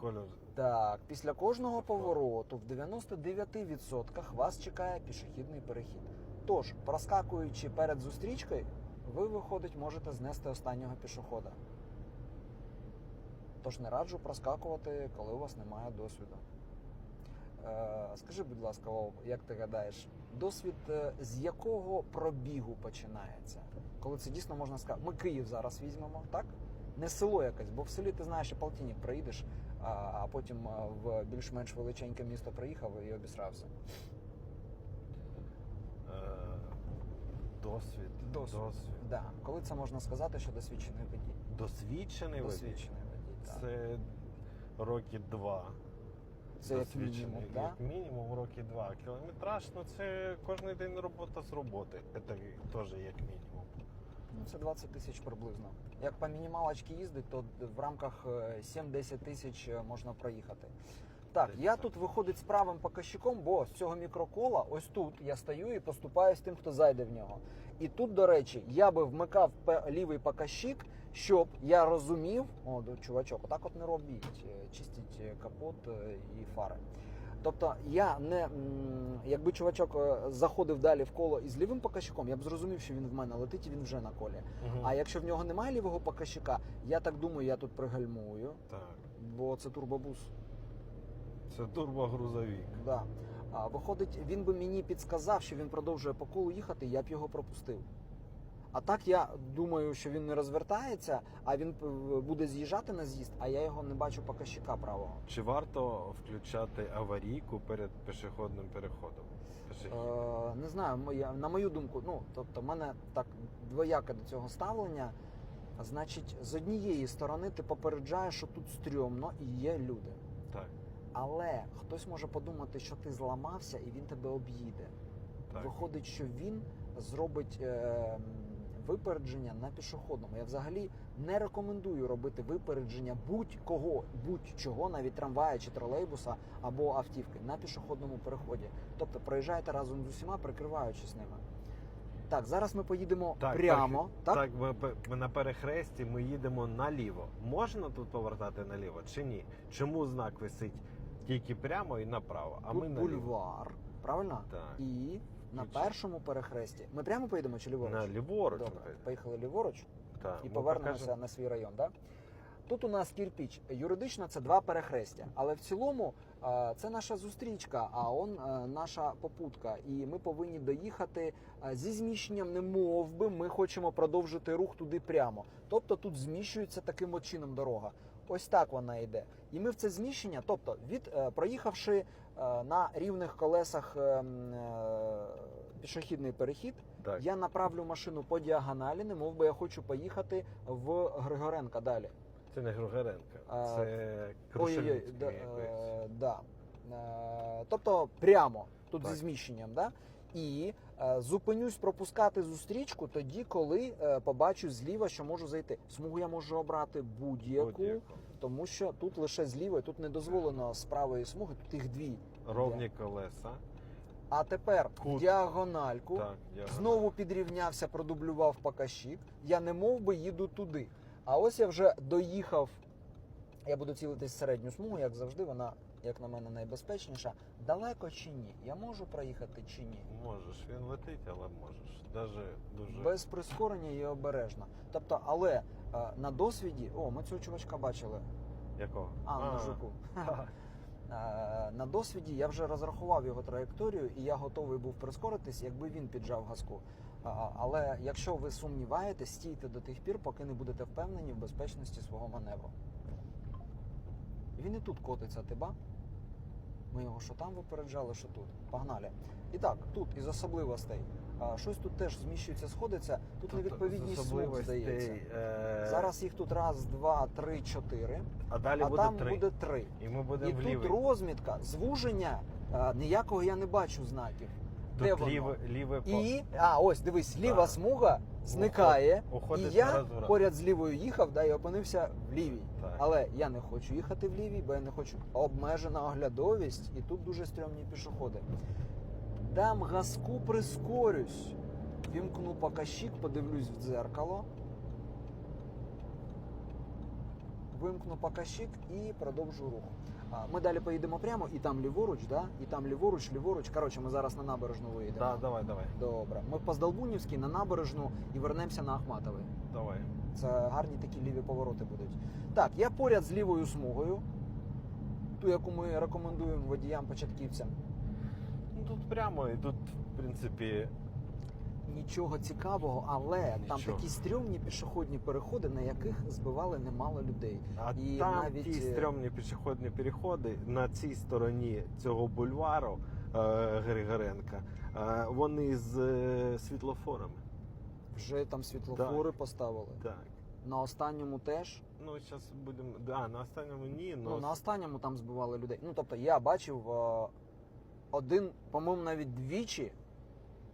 Кольор. Так, після кожного повороту в 99% вас чекає пішохідний перехід. Тож, проскакуючи перед зустрічкою, ви, виходить, можете знести останнього пішохода. Тож не раджу проскакувати, коли у вас немає досвіду. Е, скажи, будь ласка, Вов, як ти гадаєш, досвід е, з якого пробігу починається? Коли це дійсно можна сказати, ми Київ зараз візьмемо, так? Не село якесь, бо в селі ти знаєш, і полтинник проїдеш, а, потім в більш-менш величеньке місто приїхав і обісрався. Е, досвід. Досвід. Досвід. Да. Коли це можна сказати, що досвідчений водій? Досвідчений водій? Досвідчений водій, так. Це роки два. Це як мінімум, Як так? мінімум роки два. Кілометраж, ну це кожен день робота з роботи. Це теж як мінімум. Ну, це 20 тисяч приблизно. Як по мінімалочці їздить, то в рамках е, 7-10 тисяч е, можна проїхати. Так, я тут виходить з правим показчиком, бо з цього мікрокола, ось тут я стою і поступаю з тим, хто зайде в нього. І тут, до речі, я би вмикав лівий показчик, щоб я розумів, о, чувачок, отак от не робіть, е, чистіть е, капот е, і фари. Тобто я не якби чувачок е, заходив далі в коло із лівим показчиком, я б зрозумів, що він в мене летить і він вже на колі. Мгм. А якщо в нього немає лівого показчика, я так думаю, я тут пригальмую, Так. бо це турбобус. Це турбогрузовик. Да. А, виходить, він би мені підсказав, що він продовжує по колу їхати, я б його пропустив. А так я думаю, що він не розвертається, а він е, буде з'їжджати на з'їзд, а я його не бачу показчика правого. Чи варто включати аварійку перед пішохідним переходом? Е, не знаю, моя, на мою думку, ну тобто, в мене так двояке до цього ставлення. Значить, з однієї сторони ти попереджаєш, що тут стрьомно і є люди. Так, Але хтось може подумати, що ти зламався і він тебе об'їде. так. Виходить, що він зробить е, випередження на пішохідному. Я взагалі не рекомендую робити випередження будь-кого, будь-чого, навіть трамвая чи тролейбуса або автівки на пішохідному переході. Тобто проїжджайте разом з усіма, прикриваючись ними. Так, зараз ми поїдемо Так, прямо. так, Так, так ми, ми на перехресті ми їдемо наліво. Можна тут повертати наліво чи ні? Чому знак висить тільки прямо і направо, а Тут ми наліво? бульвар, правильно? Так. І на першому перехресті. Ми прямо поїдемо чи ліворуч? На ліворуч. Добре, ми- поїхали ліворуч. Так, і повернемося покажемо. на свій район. Да? Тут у нас кірпіч. Юридично це два перехрестя, але в цілому це наша зустрічка, а он е, наша попутка. І ми повинні доїхати е, зі зміщенням, не мов би, ми хочемо продовжити рух туди прямо. Тобто тут зміщується таким от чином дорога. Ось так вона йде. І ми в це зміщення, тобто від е, проїхавши на рівних колесах е, м, е, пішохідний перехід, Так. я направлю машину по діагоналі, не мов би я хочу поїхати в Григоренка далі. Це не Григоренка, А, це Ой-ой-ой, да, е, да. Е, тобто прямо тут Так. зі зміщенням, да? І е, зупинюсь пропускати зустрічку тоді, коли е, побачу зліва, що можу зайти. Смугу я можу обрати будь-яку, Будь-яку. тому що тут лише зліва, і тут не дозволено з правої смуги, тут їх дві. Ровні колеса. А тепер Кут. діагональку. Так, я Знову підрівнявся, продублював показчик. Я не мов би їду туди. А ось я вже доїхав. Я буду цілитись в середню смугу, як завжди, вона, як на мене, найбезпечніша. Далеко чи ні? Я можу проїхати чи ні? Можеш, він летить, але можеш. Даже дуже Без прискорення і обережно. Тобто, але е, на досвіді, о, ми цього чувачка бачили. якого? А, на жуку. Е, На досвіді я вже розрахував його траєкторію, і я готовий був прискоритись, якби він піджав газку. А, Але якщо ви сумніваєтесь, стійте до тих пір, поки не будете впевнені в безпечності свого маневру. Він і тут котиться, ти ба? Ми його що там випереджали, що тут. Погнали. І так, тут із особливостей. а, Щось тут теж зміщується, сходиться. Тут невідповідність смуг, здається. Е... Зараз їх тут раз, два, три, чотири, а далі а буде там три. буде три. І ми будемо в тут розмітка, звуження, а, ніякого я не бачу знаків. Де воно? ліве, ліве по- І, а, ось дивись, ліва Так. смуга зникає. Уходить і я на розворот. поряд з лівою їхав, да, і опинився в лівій. Так. Але я не хочу їхати в лівій, бо я не хочу обмежена оглядовість, і тут дуже стрьомні пішоходи. Дам газку, прискорюсь. Вімкну показчик, подивлюсь в дзеркало. вимкну показчик і продовжу рух. Ми далі поїдемо прямо, і там ліворуч, да? і там ліворуч, ліворуч. Коротше, ми зараз на набережну виїдемо. Да, давай, давай, Добре. Ми по Здолбунівській на набережну і вернемося на Ахматовий. давай. Це гарні такі ліві повороти будуть. Так, я поряд з лівою смугою, ту, яку ми рекомендуємо водіям-початківцям. Ну тут прямо і тут, в принципі, Нічого цікавого, але там такі стрьомні пішохідні переходи, на яких збивали немало людей. а І там навіть, ті е, стрьомні пішохідні переходи на цій стороні цього бульвару е, Григоренка, е, вони з е, світлофорами. Вже там світлофори поставили. Так. На останньому теж. Ну, зараз будемо. Да, на останньому ні, но Ну, на останньому там збивали людей. Ну, тобто, я бачив е, один, по-моєму, навіть двічі,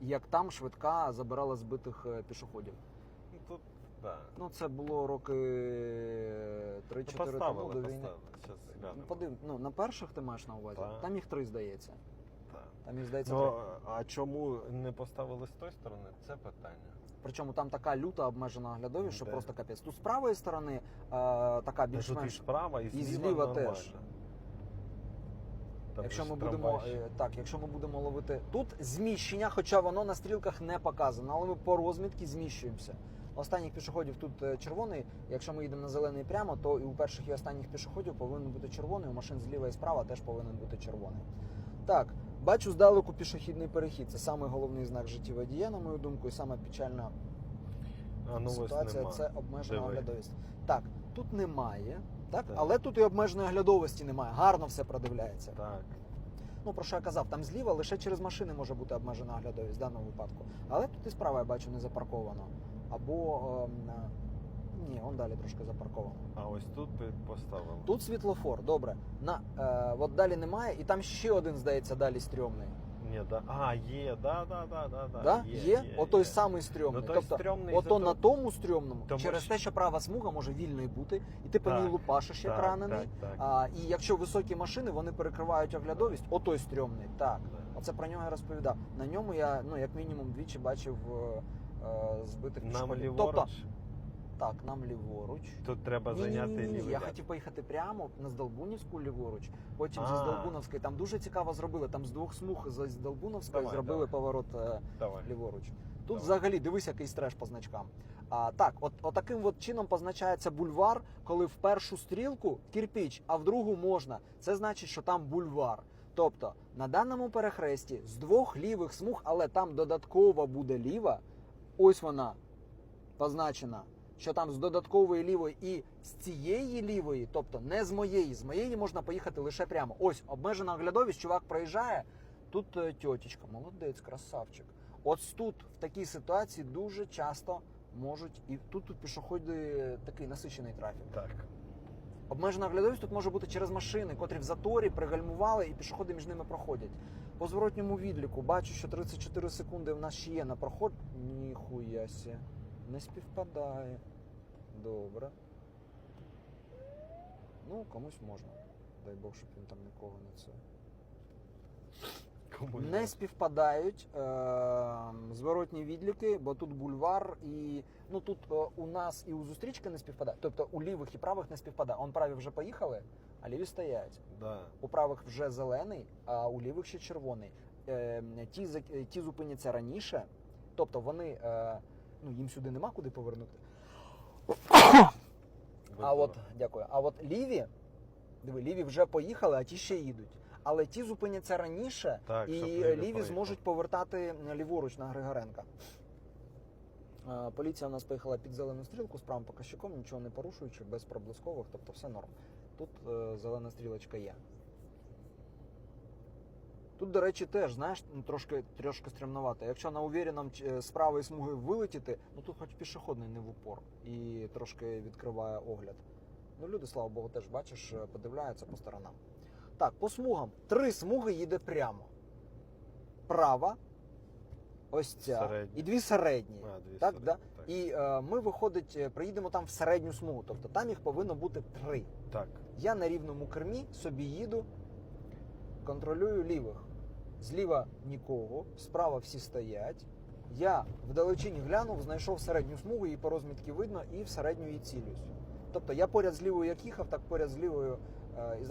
як там швидка забирала збитих е, пішоходів. ну, тут, да. Ну, це було роки 3-4 тому поставили, до війни. Ну, подив... ну, на перших ти маєш на увазі? Так. Там їх три, здається. Так. Там їх здається Ну, три. а чому не поставили з тої сторони? Це питання. Причому там така люта обмежена оглядовість, що Де? просто капець. Тут з правої сторони е, така Тут і більш-менш. справа, і і зліва, зліва нормально. теж. Там Якщо ми будемо е, так, якщо ми будемо ловити тут зміщення, хоча воно на стрілках не показано, але ми по розмітці зміщуємося. Останніх пішоходів тут е, червоний. Якщо ми їдемо на зелений прямо, то і у перших і останніх пішоходів повинен бути червоний. У машин зліва і справа теж повинен бути червоний. Так, бачу здалеку пішохідний перехід. Це самий головний знак житті водія, на мою думку, і саме печальна А ну ситуація нема. це обмежена оглядовість. Так, тут немає, так? Так. але тут і обмеженої оглядовості немає. Гарно все продивляється. Так. Ну про що я казав, там зліва лише через машини може бути обмежена оглядовість в даному випадку. Але тут і справа я бачу не запарковано. Або ем, е, ні, он далі трошки запарковано. А ось тут ти поставив. Тут світлофор, добре. На е, от далі немає, і там ще один, здається, далі стрьомний. Ні, да. А, є, да, да, да, да, да. Да? Є, Є? Отой самий стрьомний. Ну, той тобто, стрьомний ото на тому стрьомному, Тому через що- те, що права смуга може вільною бути, і ти по Так, ній лупашиш як так, ранений. Так, так. А, і якщо високі машини, вони перекривають оглядовість, отой стрьомний. Так. Оце про нього я розповідав. На ньому я ну як мінімум двічі бачив е, е, збитих Нам пішоходів. ліворуч. Так, нам ліворуч. Тут треба Ні, ні, зайняти ні, ні, лівий Я хотів поїхати прямо на Здолбунівську ліворуч, потім зі А. Здолбуновської. Там дуже цікаво зробили. Там з двох смуг з Здолбуновської Давай, зробили давай. поворот е, Давай. ліворуч. Тут Давай. взагалі дивись, який стреш по значкам. А, так, от, от таким от чином позначається бульвар, коли в першу стрілку кірпіч, а в другу можна. Це значить, що там бульвар. Тобто на даному перехресті з двох лівих смуг, але там додатково буде ліва. Ось вона позначена. Що там з додаткової лівої і з цієї лівої, тобто не з моєї, з моєї можна поїхати лише прямо. Ось обмежена оглядовість, чувак проїжджає. Тут е, тьотечка, молодець, красавчик. От тут в такій ситуації дуже часто можуть і тут, тут пішоходи такий насичений трафік. Так. Обмежена оглядовість тут може бути через машини, котрі в заторі пригальмували і пішоходи між ними проходять. По зворотньому відліку бачу, що 34 секунди в нас ще є на проход. Ніхуяся. Не співпадає. Добре. Ну, комусь можна. Дай Бог, щоб він там нікого не це. Кому Не співпадають е, зворотні відліки, бо тут бульвар і ну тут е, у нас і у зустрічки не співпадає. Тобто у лівих і правих не співпадає. Он праві вже поїхали, а ліві стоять. Да. У правих вже зелений, а у лівих ще червоний. Е, ті, ті зупиняться раніше, тобто вони е, ну їм сюди нема куди повернути. А от дякую. А от ліві, диви, ліві вже поїхали, а ті ще їдуть. Але ті зупиняться раніше, Так, і ліві, ліві зможуть повертати ліворуч на Григоренка. Поліція у нас поїхала під зелену стрілку з правим показчиком, нічого не порушуючи, без проблискових, тобто все норм. Тут е, зелена стрілочка є. Тут, до речі, теж, знаєш, ну, трошки, трошки стрімновато. Якщо на увіреному ч- з правої смуги вилетіти, ну тут хоч пішохідний не в упор і трошки відкриває огляд. Ну, люди, слава Богу, теж бачиш, е, подивляються по сторонам. Так, по смугам. Три смуги їде прямо. Права, ось ця, Середня. і дві середні. А, дві Так, середні, да? так. І е, ми, виходить, е, приїдемо там в середню смугу. Тобто там їх повинно бути три. Так. Я на рівному кермі собі їду, контролюю лівих. Зліва нікого, справа всі стоять. Я вдалечині глянув, знайшов середню смугу, її по розмітки видно, і в середню її цілюсь. Тобто я поряд з лівою як їхав, так поряд з лівою е, із